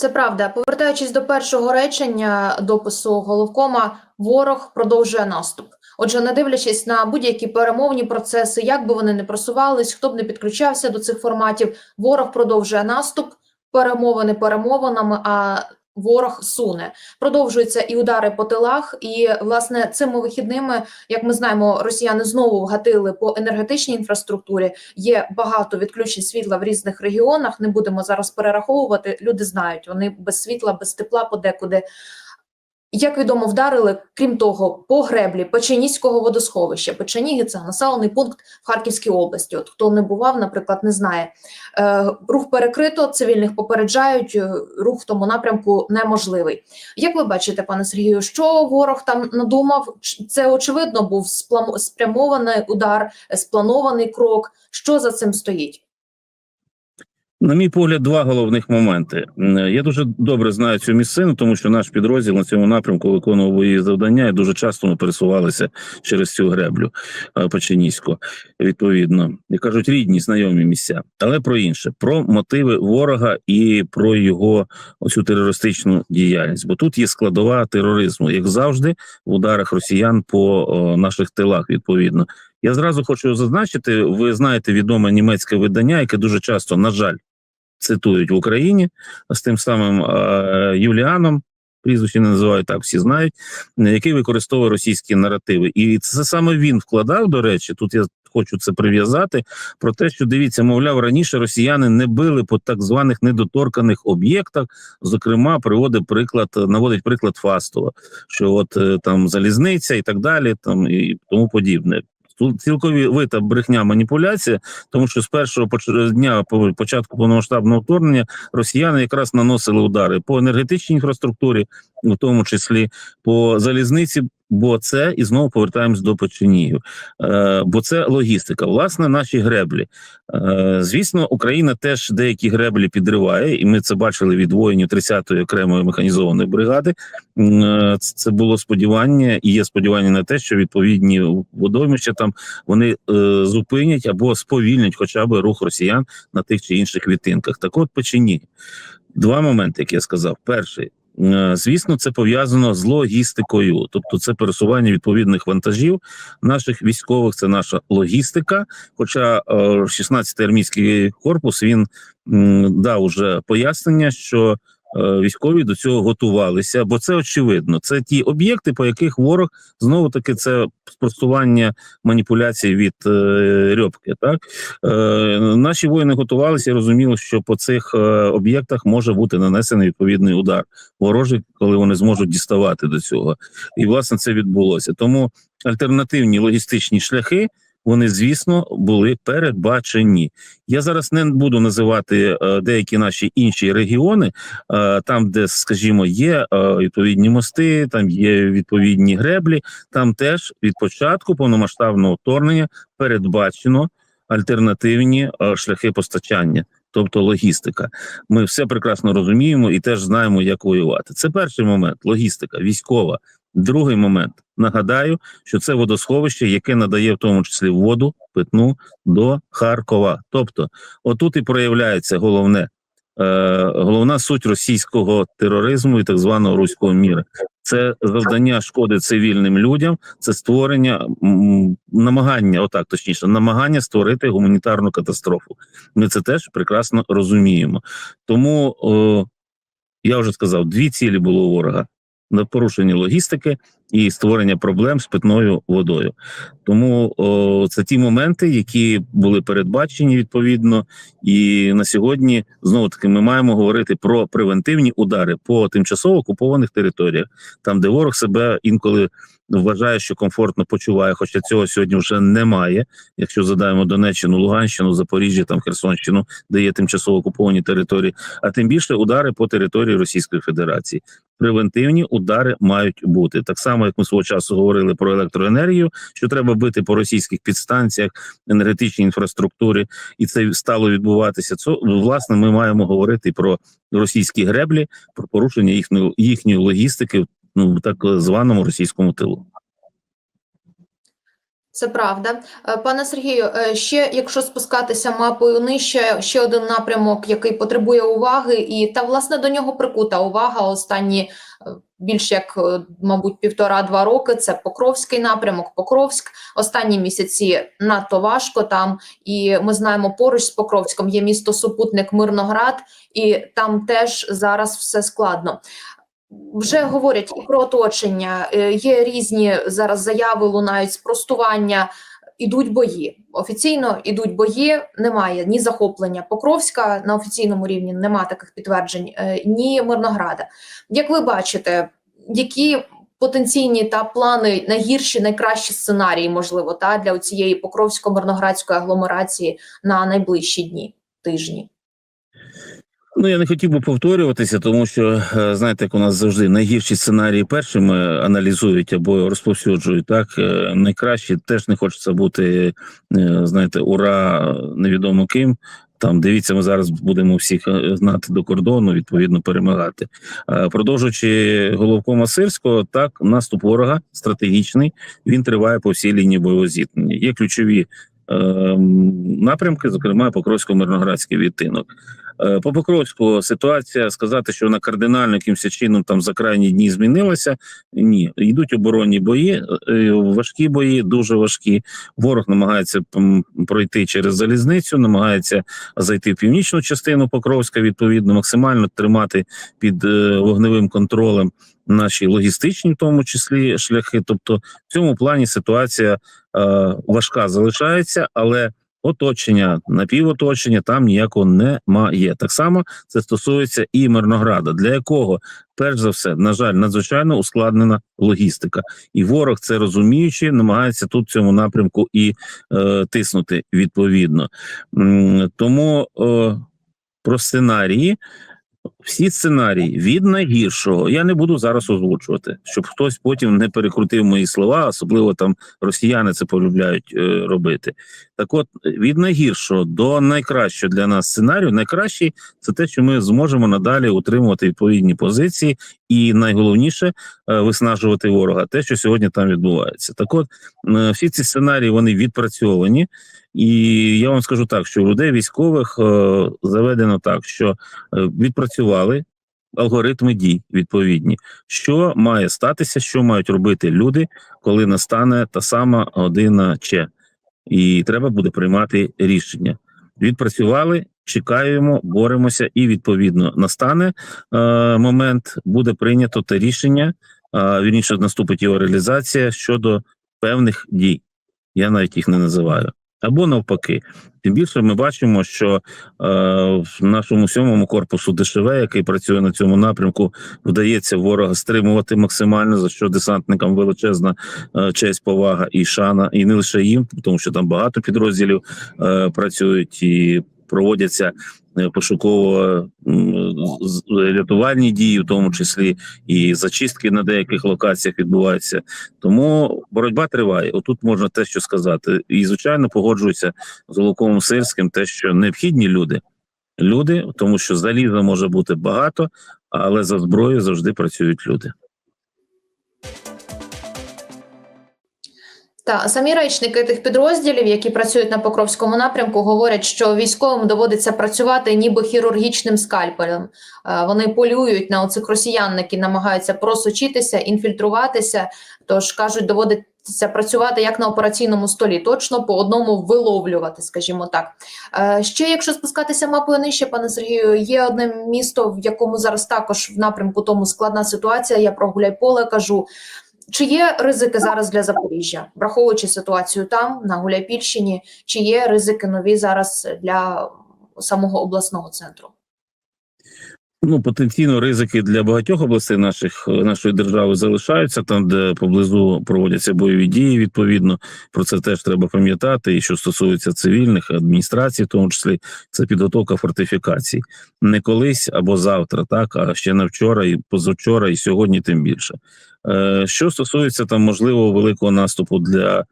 Це правда. Повертаючись до першого речення допису головкома, ворог продовжує наступ. Отже, не дивлячись на будь-які перемовні процеси, як би вони не просувались, хто б не підключався до цих форматів, ворог продовжує наступ, перемовини перемовинами. А ворог суне. Продовжуються і удари по тилах. І власне цими вихідними, як ми знаємо, росіяни знову вгатили по енергетичній інфраструктурі. Є багато відключень світла в різних регіонах. Не будемо зараз перераховувати. Люди знають, вони без світла, без тепла подекуди. Як відомо, вдарили, крім того, по греблі Печеніського водосховища. Печеніги це населений пункт в Харківській області. От хто не бував, наприклад, не знає. Е, рух перекрито, цивільних попереджають. е, Рух в тому напрямку неможливий. Як ви бачите, пане Сергію, що ворог там надумав? Це очевидно був спрямований удар, спланований крок. Що за цим стоїть? На мій погляд, два головних моменти. Я дуже добре знаю цю місцину, тому що наш підрозділ на цьому напрямку виконував бойові завдання, і дуже часто ми пересувалися через цю греблю е, Печеніську, відповідно, як кажуть, рідні, знайомі місця. Але про інше, про мотиви ворога і про його оцю терористичну діяльність. Бо тут є складова тероризму, як завжди, в ударах росіян по наших тилах, відповідно. Я зразу хочу зазначити, ви знаєте відоме німецьке видання, яке дуже часто, на жаль, цитують в Україні з тим самим е, Юліаном. Прізвище не називають так, всі знають, який використовує російські наративи, і це саме він вкладав. До речі, тут я хочу це прив'язати про те, що дивіться, мовляв, раніше росіяни не били по так званих недоторканих об'єктах. Зокрема, приводить приклад, наводить приклад Фастова, що от е, там залізниця і так далі, там і тому подібне. Цілковита брехня маніпуляція, тому що з першого дня по- початку повномасштабного вторгнення росіяни якраз наносили удари по енергетичній інфраструктурі, в тому числі по залізниці. Бо це і знову повертаємось до печенігів. Е, бо це логістика. Власне, наші греблі. Е, звісно, Україна теж деякі греблі підриває, і ми це бачили від воїнів 30-ї окремої механізованої бригади. Е, це- було сподівання, і є сподівання на те, що відповідні водоймища там вони е, зупинять або сповільнять хоча б рух росіян на тих чи інших відтинках. Так от печені. Два моменти, як я сказав. Перший. Е, Звісно, це пов'язано з логістикою, тобто це пересування відповідних вантажів наших військових, це наша логістика. Хоча е, 16-й армійський корпус він дав уже пояснення, що е, військові до цього готувалися, бо це очевидно. Це ті об'єкти, по яких ворог знову таки це спростування маніпуляцій від е, Рьобки. Так е, наші воїни готувалися і розуміли, що по цих е, об'єктах може бути нанесений відповідний удар ворожий, коли вони зможуть діставати до цього. І власне це відбулося. Тому альтернативні логістичні шляхи. Вони, звісно, були передбачені. Я зараз не буду називати е, деякі наші інші регіони, е, там, де, скажімо, є е, відповідні мости, там є відповідні греблі. Там теж від початку повномасштабного вторгнення передбачено альтернативні шляхи постачання, тобто логістика. Ми все прекрасно розуміємо і теж знаємо, як воювати. Це перший момент логістика, військова. Другий момент нагадаю, що це водосховище, яке надає в тому числі воду питну до Харкова. Тобто, отут і проявляється головне. Е, головна суть російського тероризму і так званого руського міра це завдання шкоди цивільним людям, це створення намагання, отак точніше, намагання створити гуманітарну катастрофу. Ми це теж прекрасно розуміємо. Тому о, я вже сказав, дві цілі було у ворога: на порушення логістики і створення проблем з питною водою. Тому о, це ті моменти, які були передбачені відповідно. І на сьогодні знову таки ми маємо говорити про превентивні удари по тимчасово окупованих територіях, там де ворог себе інколи вважає, що комфортно почуває, хоча цього сьогодні вже немає. Якщо задаємо Донеччину, Луганщину, Запоріжжя, там Херсонщину, де є тимчасово окуповані території, а тим більше удари по території Російської Федерації. Превентивні удари мають бути так само, як ми свого часу говорили про електроенергію, що треба бити по російських підстанціях, енергетичній інфраструктурі, і це стало відбуватися. Це власне ми маємо говорити про російські греблі, про порушення їхньої їхньої логістики ну так званому російському тилу. Це правда. Е, Пане Сергію, е, ще якщо спускатися мапою нижче, ще один напрямок, який потребує уваги, і та власне до нього прикута увага останні е, більш як, мабуть, півтора-два роки. Це Покровський напрямок, Покровськ. Останні місяці надто важко там, і ми знаємо, поруч з Покровськом є місто супутник Мирноград, і там теж зараз все складно. Вже говорять і про оточення. е, Є різні зараз заяви, лунають спростування. Ідуть бої. Офіційно ідуть бої. Немає ні захоплення Покровська на офіційному рівні, нема таких підтверджень, е, ні Мирнограда. Як ви бачите, які потенційні та плани найгірші, найкращі сценарії, можливо, та для цієї покровсько-мирноградської агломерації на найближчі дні, тижні? Ну, я не хотів би повторюватися, тому що е, знаєте, як у нас завжди найгірші сценарії першими аналізують або розповсюджують. Так Е, найкращі теж не хочеться бути, е, знаєте, ура, невідомо ким. Там дивіться, ми зараз будемо всіх знати до кордону, відповідно перемагати. Продовжуючи головкома Сирського, так наступ ворога стратегічний. Він триває по всій лінії бойового зіткнення. Є ключові напрямки, зокрема Покровсько-Мирноградський відтинок. Е, По Покровську ситуація сказати, що вона кардинально якимось чином там за крайні дні змінилася. Ні, йдуть оборонні бої, е, важкі бої, дуже важкі. Ворог намагається пройти через залізницю, намагається зайти в північну частину Покровська, відповідно, максимально тримати під е, вогневим контролем наші логістичні, в тому числі шляхи. Тобто, в цьому плані ситуація е, важка залишається, але оточення, напівоточення там ніякого немає. Так само це стосується і Мирнограда, для якого перш за все, на жаль, надзвичайно ускладнена логістика, і ворог це розуміючи, намагається тут цьому напрямку і е, тиснути відповідно. Тому е, про сценарії. Всі сценарії від найгіршого я не буду зараз озвучувати, щоб хтось потім не перекрутив мої слова, особливо там росіяни це полюбляють е, робити. Так, от від найгіршого до найкращого для нас сценарію, найкращий це те, що ми зможемо надалі утримувати відповідні позиції, і найголовніше е, виснажувати ворога, те, що сьогодні там відбувається. Так, от е, всі ці сценарії вони відпрацьовані, і я вам скажу так, що у людей військових е, заведено так, що відпрацювали. Алгоритми дій відповідні, що має статися, що мають робити люди, коли настане та сама година Ч, і треба буде приймати рішення. Відпрацювали, чекаємо, боремося, і відповідно настане е, момент, буде прийнято те рішення. Е, вірніше наступить його реалізація щодо певних дій. Я навіть їх не називаю. Або навпаки, тим більше ми бачимо, що е, в нашому сьомому корпусу ДШВ, який працює на цьому напрямку, вдається ворога стримувати максимально, за що десантникам величезна е, честь, повага і шана, і не лише їм, тому що там багато підрозділів е, працюють і проводяться е, пошуково-рятувальні дії, в тому числі і зачистки на деяких локаціях відбуваються. Тому боротьба триває. Отут можна те, що сказати, і звичайно погоджуюся з Голоковим Сирським, те, що необхідні люди. Люди, тому що заліза може бути багато, але за зброєю завжди працюють люди. Та самі речники тих підрозділів, які працюють на Покровському напрямку, говорять, що військовим доводиться працювати ніби хірургічним скальпелем. Е, Вони полюють на оцих росіян, які намагаються просочитися, інфільтруватися. Тож кажуть, доводиться працювати як на операційному столі, точно по одному виловлювати, скажімо так. Е, Ще якщо спускатися мапою нижче, пане Сергію, є одне місто, в якому зараз також в напрямку тому складна ситуація. Я про Гуляйполе кажу. Чи є ризики зараз для Запоріжжя, враховуючи ситуацію там, на Гуляйпільщині, чи є ризики нові зараз для самого обласного центру? Ну, потенційно ризики для багатьох областей наших нашої держави залишаються там, де поблизу проводяться бойові дії. Відповідно, про це теж треба пам'ятати. І що стосується цивільних адміністрацій, в тому числі це підготовка фортифікацій не колись або завтра, так а ще на вчора, і позавчора, і сьогодні, тим більше. Е, Що стосується там можливого великого наступу для е,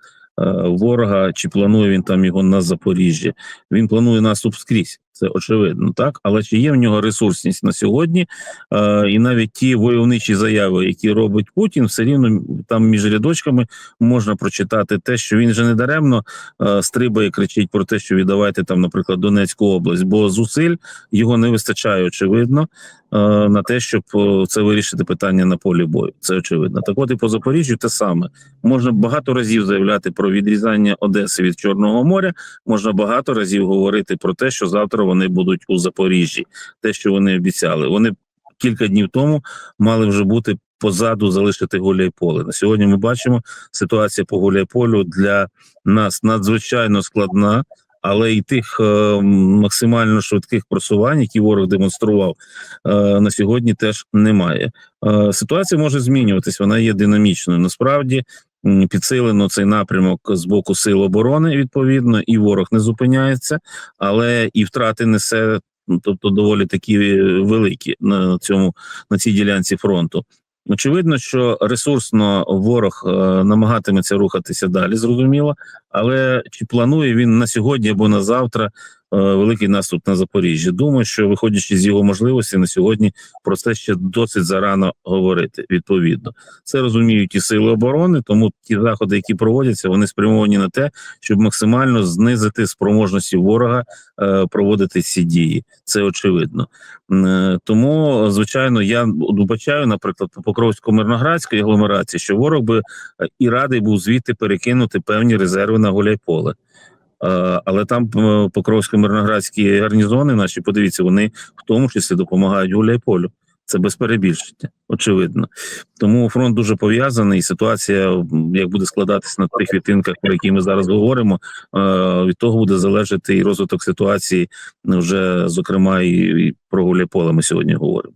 ворога, чи планує він там його на Запоріжжі? Він планує наступ скрізь. Це очевидно, так. Але чи є в нього ресурсність на сьогодні? Е, і навіть ті войовничі заяви, які робить Путін, все рівно там між рядочками можна прочитати те, що він же не даремно е, стрибає, кричить про те, що віддавайте там, наприклад, Донецьку область, бо зусиль його не вистачає, очевидно, е, на те, щоб е, це вирішити питання на полі бою. Це очевидно. Так, от і по Запоріжжю те саме можна багато разів заявляти про відрізання Одеси від Чорного моря. Можна багато разів говорити про те, що завтра вони будуть у Запоріжжі, те, що вони обіцяли. Вони кілька днів тому мали вже бути позаду, залишити Гуляйполе. На сьогодні ми бачимо ситуація по Гуляйполю для нас надзвичайно складна. Але і тих е, максимально швидких просувань, які ворог демонстрував е, на сьогодні, теж немає. Е, ситуація може змінюватись, вона є динамічною. Насправді підсилено цей напрямок з боку сил оборони, відповідно, і ворог не зупиняється, але і втрати несе, ну, тобто доволі такі е, великі на цьому на цій ділянці фронту. Очевидно, що ресурсно ворог е, намагатиметься рухатися далі, зрозуміло, але чи планує він на сьогодні або на завтра великий наступ на Запоріжжя? Думаю, що виходячи з його можливості на сьогодні про це ще досить зарано говорити. Відповідно, це розуміють і сили оборони, тому ті заходи, які проводяться, вони спрямовані на те, щоб максимально знизити спроможності ворога е, проводити ці дії. Це очевидно. Е, Тому, звичайно, я вбачаю, наприклад, по Покровсько-Мирноградській агломерації, що ворог би е, і радий був звідти перекинути певні резерви на Гуляйполе. Е, Але там е, Покровсько-Мирноградські гарнізони наші, подивіться, вони в тому числі допомагають Гуляйполю. Це без перебільшення, очевидно. Тому фронт дуже пов'язаний, і ситуація, як буде складатися на тих відтинках, про які ми зараз говоримо, е, від того буде залежати і розвиток ситуації, ну, вже зокрема і про Гуляйполе ми сьогодні говоримо.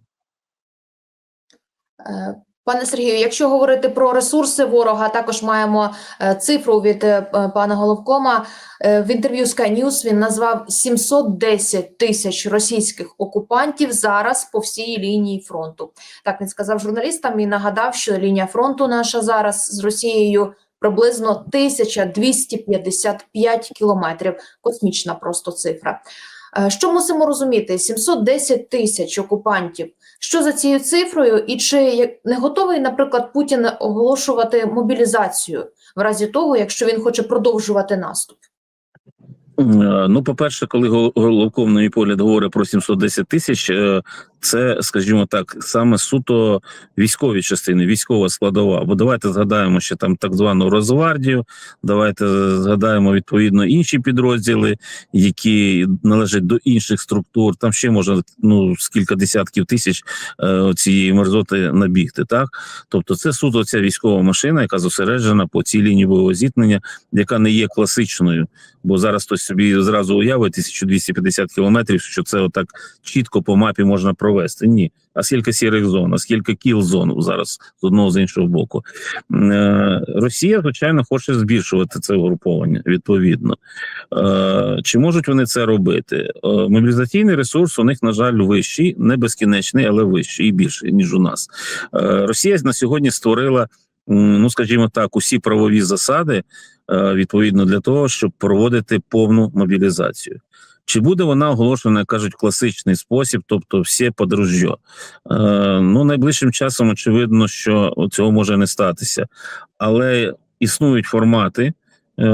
Пане Сергію, якщо говорити про ресурси ворога, також маємо е, цифру від е, пана Головкома. Е, В інтерв'ю Sky News він назвав 710 тисяч російських окупантів зараз по всій лінії фронту. Так він сказав журналістам і нагадав, що лінія фронту наша зараз з Росією приблизно 1255 кілометрів. Космічна просто цифра. Е, Що мусимо розуміти? 710 тисяч окупантів. Що за цією цифрою, і чи не готовий, наприклад, Путін оголошувати мобілізацію в разі того, якщо він хоче продовжувати наступ? Е, Ну, по-перше, коли головковний Головков, погляд, говорить про 710 тисяч, е, це, скажімо так, саме суто військові частини, військова складова. Бо давайте згадаємо ще там так звану Росгвардію, давайте згадаємо відповідно інші підрозділи, які належать до інших структур. Там ще можна ну з кілька десятків тисяч е, цієї мерзоти набігти. Так, тобто, це суто ця військова машина, яка зосереджена по цій лінії бойового зіткнення, яка не є класичною. Бо зараз хтось собі зразу уявить 1250 кілометрів, що це отак чітко по мапі можна провести. Ні. А скільки сірих зон, а скільки кіл зон зараз з одного з іншого боку. Е, Росія, звичайно, хоче збільшувати це угруповання відповідно. Е, Чи можуть вони це робити? Е, Мобілізаційний ресурс у них, на жаль, вищий, не безкінечний, але вищий і більший, ніж у нас. Росія на сьогодні створила, ну скажімо так, усі правові засади відповідно для того, щоб проводити повну мобілізацію. Чи буде вона оголошена, як кажуть, класичний спосіб, тобто всі подружжя? Е, ну, найближчим часом очевидно, що цього може не статися, але існують формати, е,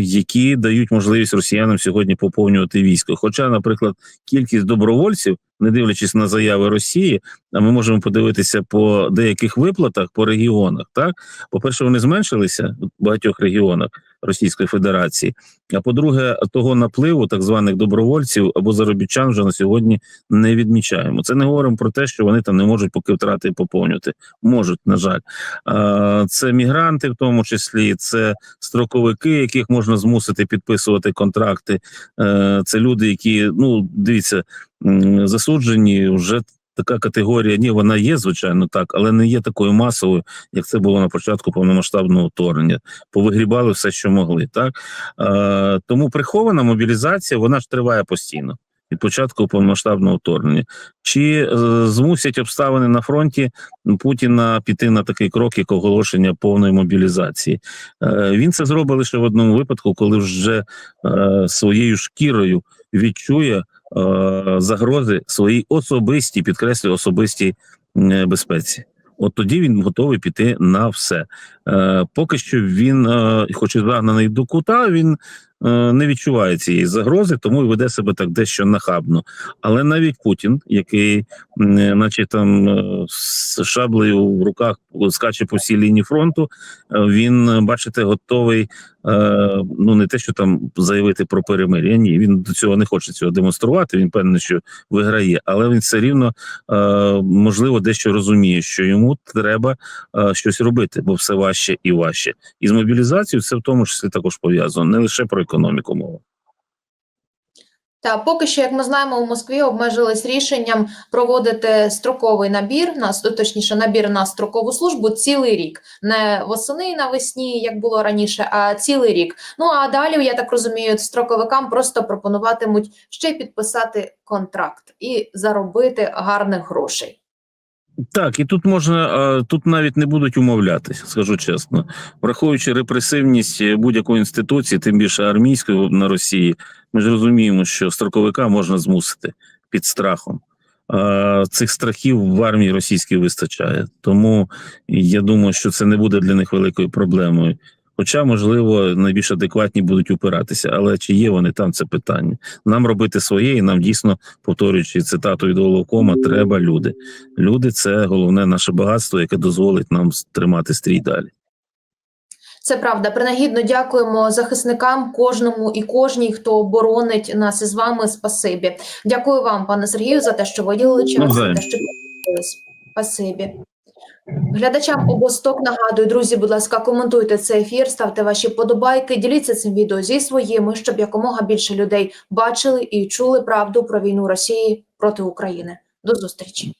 які дають можливість росіянам сьогодні поповнювати військо. Хоча, наприклад, кількість добровольців, не дивлячись на заяви Росії, а ми можемо подивитися по деяких виплатах по регіонах. Так, по-перше, вони зменшилися в багатьох регіонах Російської Федерації. А по-друге, того напливу так званих добровольців або заробітчан вже на сьогодні не відмічаємо. Це не говоримо про те, що вони там не можуть поки втрати поповнювати. Можуть, на жаль, це мігранти, в тому числі, це строковики, яких можна змусити підписувати контракти. Е, Це люди, які ну дивіться, засуджені вже. Така категорія, ні, вона є, звичайно, так, але не є такою масовою, як це було на початку повномасштабного вторгнення. Повигрібали все, що могли. Так е, тому прихована мобілізація, вона ж триває постійно від початку повномасштабного вторгнення. Чи е, змусять обставини на фронті Путіна піти на такий крок, як оголошення повної мобілізації? Е, він це зробить лише в одному випадку, коли вже е, своєю шкірою відчує загрози своїй особистій, підкреслюю, особистій м, безпеці. От тоді він готовий піти на все. Е, поки що він, е, хоч і загнаний до кута, він е, не відчуває цієї загрози, тому і веде себе так дещо нахабно. Але навіть Путін, який, наче там е, з шаблею в руках скаче по всій лінії фронту, е, він, е, бачите, готовий. е, Ну, не те, що там заявити про перемир'я. Ні, він до цього не хоче цього демонструвати. Він певний, що виграє, але він все рівно е, можливо дещо розуміє, що йому треба е, щось робити, бо все важче і важче. І з мобілізацією це в тому числі також пов'язано не лише про економіку мова. Та поки що, як ми знаємо, у Москві обмежились рішенням проводити строковий набір, на точніше набір на строкову службу цілий рік, не восени і навесні, як було раніше, а цілий рік. Ну а далі, я так розумію, строковикам просто пропонуватимуть ще підписати контракт і заробити гарних грошей. Так, і тут можна е, тут навіть не будуть умовлятися, скажу чесно, враховуючи репресивність е, будь-якої інституції, тим більше армійської на Росії, ми ж розуміємо, що строковика можна змусити під страхом. Е, Цих страхів в армії російській вистачає, тому я думаю, що це не буде для них великою проблемою. Хоча, можливо, найбільш адекватні будуть упиратися, але чи є вони там це питання? Нам робити своє, і нам дійсно повторюючи цитату від головкома, треба люди. Люди це головне наше багатство, яке дозволить нам тримати стрій далі. Це правда. Принагідно дякуємо захисникам, кожному і кожній, хто боронить нас із вами. Спасибі. Дякую вам, пане Сергію, за те, що виділили час, за те, що. Спасибі. Глядачам обосток нагадую, друзі, будь ласка, коментуйте цей ефір, ставте ваші подобайки, діліться цим відео зі своїми, щоб якомога більше людей бачили і чули правду про війну Росії проти України. До зустрічі.